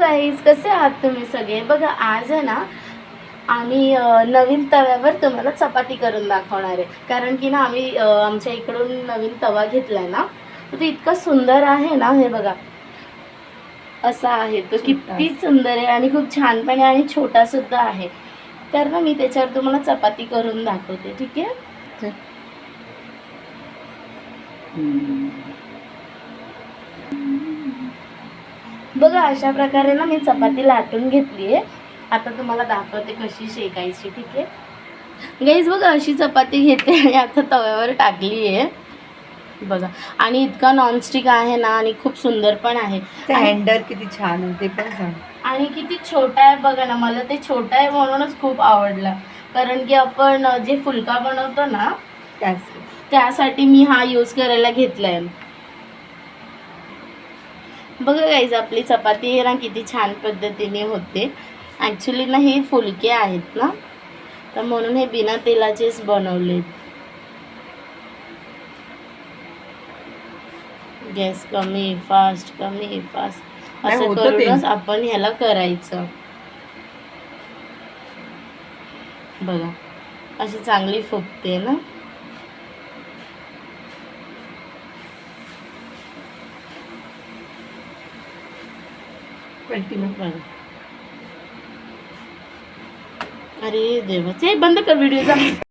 Guys कसे आहात तुम्ही सगळे? बघा आज आहे ना आम्ही नवीन तव्यावर तुम्हाला चपाती करून दाखवणार आहे. कारण की ना आम्ही आमच्या इकडून नवीन तवा घेतलाय ना तर तो इतका सुंदर आहे ना हे बघा. असा आहे तो. किती सुंदर आहे आणि खूप छान पण आहे आणि छोटा सुद्धा आहे. तर ना मी त्याच्यावर तुम्हाला चपाती करून दाखवते ठीक आहे? बघा अशा प्रकारे ना मी चपाती लाटून घेतली आहे. आता तुम्हाला दाखवते कशी शेकायची ठीक आहे? गाईज बघा अशी चपाती घेते आणि आता तव्यावर टाकली आहे. बघा आणि इतका नॉनस्टिक आहे ना आणि खूप सुंदर पण आहे. हँडल किती छान आहे ते पण सांग. आणि किती छोटा आहे बघा ना मला ते छोटा आहे म्हणूनच खूप आवडला. कारण की आपण जे फुलका बनवतो ना त्यासाठी. मी हा यूज करायला घेतलाय. बघा गाईज आपली चपाती आहे ना किती छान पद्धतीने होते. ॲक्च्युली ना हे फुलके आहेत ना. तर म्हणून हे बिना तेलाचेच बनवले गॅस कमी फास्ट कमी फास्ट असं. करूनच आपण ह्याला करायचं. बघा अशी चांगली फुगते ना. कंटिन्यू कर. अरे देवाचे बंद कर व्हिडिओ जा